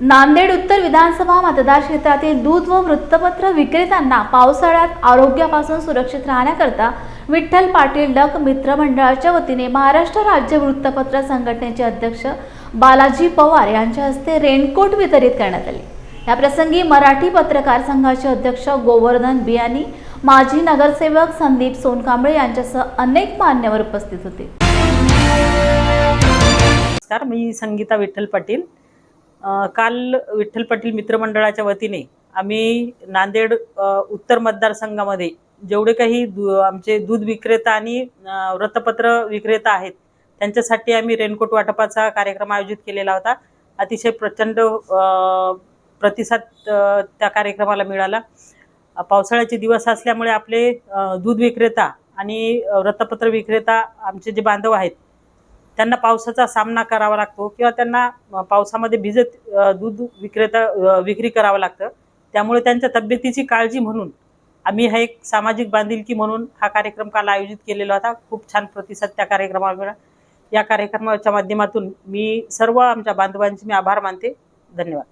नांदेड उत्तर विधानसभा मतदारक्षेत्रातील दूध व वृत्तपत्र विक्रेत्यांना पावसाळ्यात आरोग्यापासून सुरक्षित राहण्याकरता विठ्ठल पाटील डक मित्र मंडळाच्या वतीने महाराष्ट्र राज्य वृत्तपत्र संघटनेचे अध्यक्ष बालाजी पवार यांच्या हस्ते रेनकोट वितरित करण्यात आले. याप्रसंगी मराठी पत्रकार संघाचे अध्यक्ष गोवर्धन बियानी माजी नगरसेवक संदीप सोनकांबळे यांच्यासह अनेक मान्यवर उपस्थित होते. नमस्कार मी संगीता विठ्ठल पाटील. काल विठ्ठल पाटील मित्रमंडळाच्या वतीने आम्ही नांदेड उत्तर मतदारसंघामध्ये जेवढे काही दू आमचे दूध विक्रेता आणि वृत्तपत्र विक्रेता आहेत त्यांच्यासाठी आम्ही रेनकोट वाटपाचा कार्यक्रम आयोजित केलेला होता. अतिशय प्रचंड प्रतिसाद त्या कार्यक्रमाला मिळाला. पावसाळ्याचे दिवस असल्यामुळे आपले दूध विक्रेता आणि वृत्तपत्र विक्रेता आमचे जे बांधव आहेत त्यांना पावसाचा सामना करावा लागतो किंवा त्यांना पावसामध्ये भिजत दूध विक्रेता विक्री करावं लागतं. त्यामुळे त्यांच्या तब्येतीची काळजी म्हणून आम्ही हा एक सामाजिक बांधिलकी म्हणून हा कार्यक्रम काल आयोजित केलेला होता. खूप छान प्रतिसाद त्या कार्यक्रमाला या कार्यक्रमाच्या माध्यमातून मी सर्व आमच्या बांधवांचे मी आभार मानते. धन्यवाद.